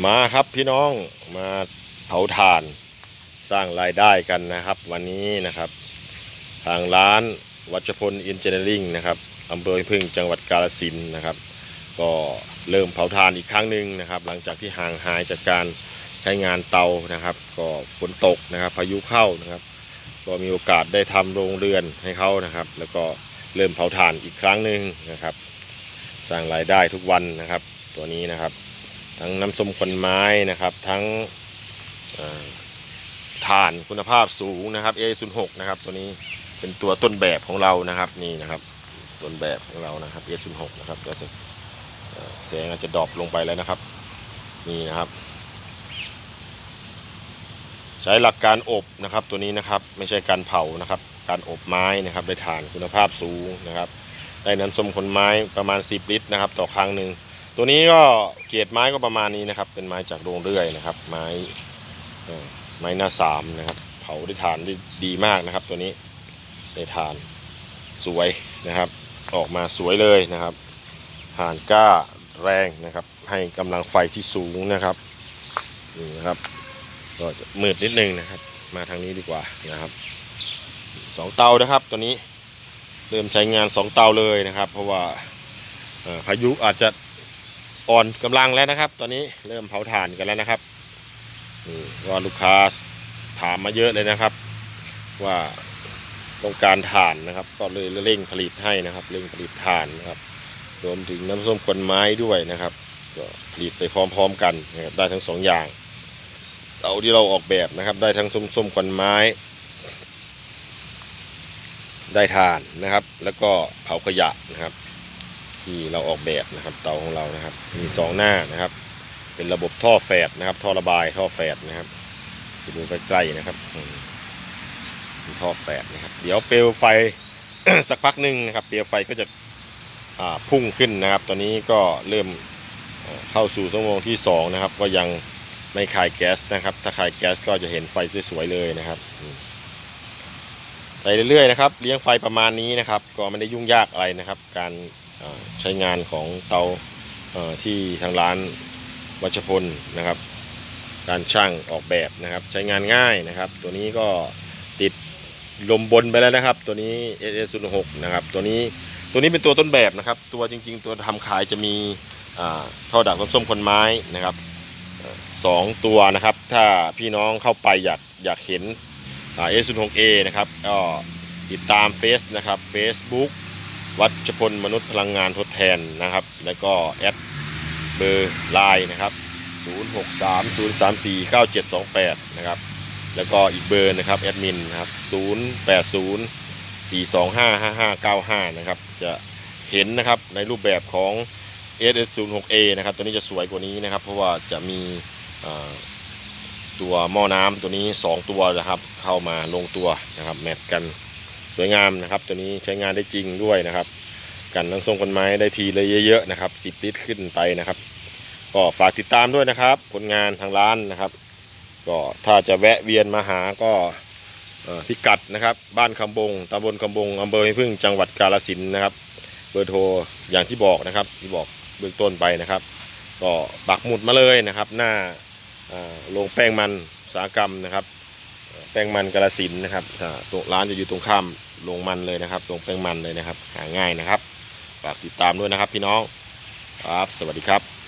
มาครับพี่น้องมาเผาถ่านสร้างรายได้กันนะครับ วันนี้นะครับ ทางร้านวัชพลอินเจเนอริงนะครับอำเภอพึ่งจังหวัดกาฬสินนะครับ ก็เริ่มเผาถ่านอีกครั้งหนึ่งนะครับ หลังจากที่ห่างหายจากการใช้งานเตานะครับ ก็ฝนตกนะครับ พายุเข้านะครับ ก็มีโอกาสได้ทำโรงเรือนให้เขานะครับ แล้วก็เริ่มเผาถ่านอีกครั้งหนึ่งนะครับ สร้างรายได้ทุกวันนะครับ ตัวนี้นะครับ ทั้งน้ำส้มคนไม้นะครับ ทั้งเอ่อถ่านคุณภาพสูงนะครับ A06 นะครับ ตัวนี้เป็นตัวต้นแบบของเรานะครับนี่นะครับต้นแบบของเรานะครับ A06 นะครับก็จะแสงอาจจะดรอปลงไปแล้วนะครับ นี่นะครับ ใช้หลักการอบนะครับตัวนี้นะครับไม่ใช่การเผานะครับ การอบไม้นะครับได้ถ่านคุณภาพสูงนะครับ ได้น้ำส้มขนไม้ประมาณ 10 ลิตรนะครับ ต่อครั้งหนึ่ง ตัวนี้ก็เกียรดไม้ก็ประมาณนี้นะครับ เป็นไม้จากโรงเรื่อยนะครับ ไม้ไม้หน้าสามนะครับ เผาได้ทานได้ดีมากนะครับ ตัวนี้ได้ทานสวยนะครับ ออกมาสวยเลยนะครับห่านก้าแรงนะครับ ให้กำลังไฟที่สูงนะครับนี่นะครับ ก็จะมืดนิดนึงนะครับ มาทางนี้ดีกว่านะครับสองเตานะครับตัวนี้เริ่มใช้งานสองเตาเลยนะครับ เพราะว่าพายุอาจจะ อ่อนกำลังแล้วนะครับ ตอนนี้เริ่มเผาถ่านกันแล้วนะครับนี่ก็ลูกค้าถามมาเยอะเลยนะครับ ว่าต้องการถ่านนะครับ ก็เลยเร่งผลิตให้นะครับเร่งผลิตถ่านนะครับ รวมถึงน้ำส้มควนไม้ด้วยนะครับ ก็ผลิตไปพร้อมๆกันนะครับได้ทั้งสองอย่างเตาที่เราออกแบบนะครับ ได้ทั้งส้มส้มควันไม้ ได้ถ่านนะครับ แล้วก็เผาขยะนะครับ ที่เราออกแบบนะครับเตาของเรานะครับ มีสองหน้านะครับ เป็นระบบท่อแฝดนะครับ ท่อระบายท่อแฝดนะครับไปดูใกล้ๆนะครับท่อแฝดนะครับ เดี๋ยวเปลวไฟสักพักหนึ่งนะครับ เปลวไฟก็จะพุ่งขึ้นนะครับ ตอนนี้ก็เริ่มเข้าสู่ชั่วโมงที่สองนะครับ ก็ยังไม่คายแก๊สนะครับ ถ้าคายแก๊สก็จะเห็นไฟสวยๆเลยนะครับไปเรื่อยๆนะครับ เลี้ยงไฟประมาณนี้นะครับ ก็ไม่ได้ยุ่งยากอะไรนะครับ การ ใช้งานของเตาเที่ทางร้านวัชพลนะครับ การช่างออกแบบนะครับ ใช้งานง่ายนะครับ ตัวนี้ก็ติดลมบนไปแล้วนะครับ ตัวนี้ SS06 นะครับตัวนี้ตัวนี้เป็นตัวต้นแบบนะครับ ตัวจริง ๆ ตัวทำขายจะมีอ่าท่อดักน้ำส้มคนไม้นะครับสองตัวนะครับ ถ้าพี่น้องเข้าไปอยากอยากเห็นอ่า S06A นะครับก็ติดตามเฟซนะครับ Facebook วัชพลมนุษย์พลังงานทดแทนนะครับ แล้วก็แอดเบอร์ไลน์นะครับ 0630349728 นะครับ แล้วก็อีกเบอร์นะครับแอดมินนะครับ 0804255595 นะครับ จะเห็นนะครับในรูปแบบของ SS06A นะครับ ตัวนี้จะสวยกว่านี้นะครับ เพราะว่าจะมีตัวหม้อน้ำตัวนี้ 2 ตัวนะครับ เข้ามาลงตัวนะครับแมทกัน สวยงามนะครับ ตัวนี้ใช้งานได้จริงด้วยนะครับ กันน้ำส้มคนไม้ได้ทีเลยเยอะๆนะครับ 10 ลิตรขึ้นไปนะครับ ก็ฝากติดตามด้วยนะครับ ผลงานทางร้านนะครับ ก็ถ้าจะแวะเวียนมาหาก็พิกัดนะครับ บ้านคำบงตำบลคำบงอำเภอห้วยพึ่งจังหวัดกาฬสินนะครับ เบอร์โทรอย่างที่บอกนะครับ ที่บอกเบื้องต้นไปนะครับ ก็ปักหมุดมาเลยนะครับ หน้าโรงแป้งมันสาหกรรมนะครับ แป้งมันกาลสินนะครับตัวร้านจะอยู่ตรงข้ามโรงมันเลยนะครับตรงแป้งมันเลยนะครับ หาง่ายนะครับฝากติดตามด้วยนะครับพี่น้องครับ สวัสดีครับ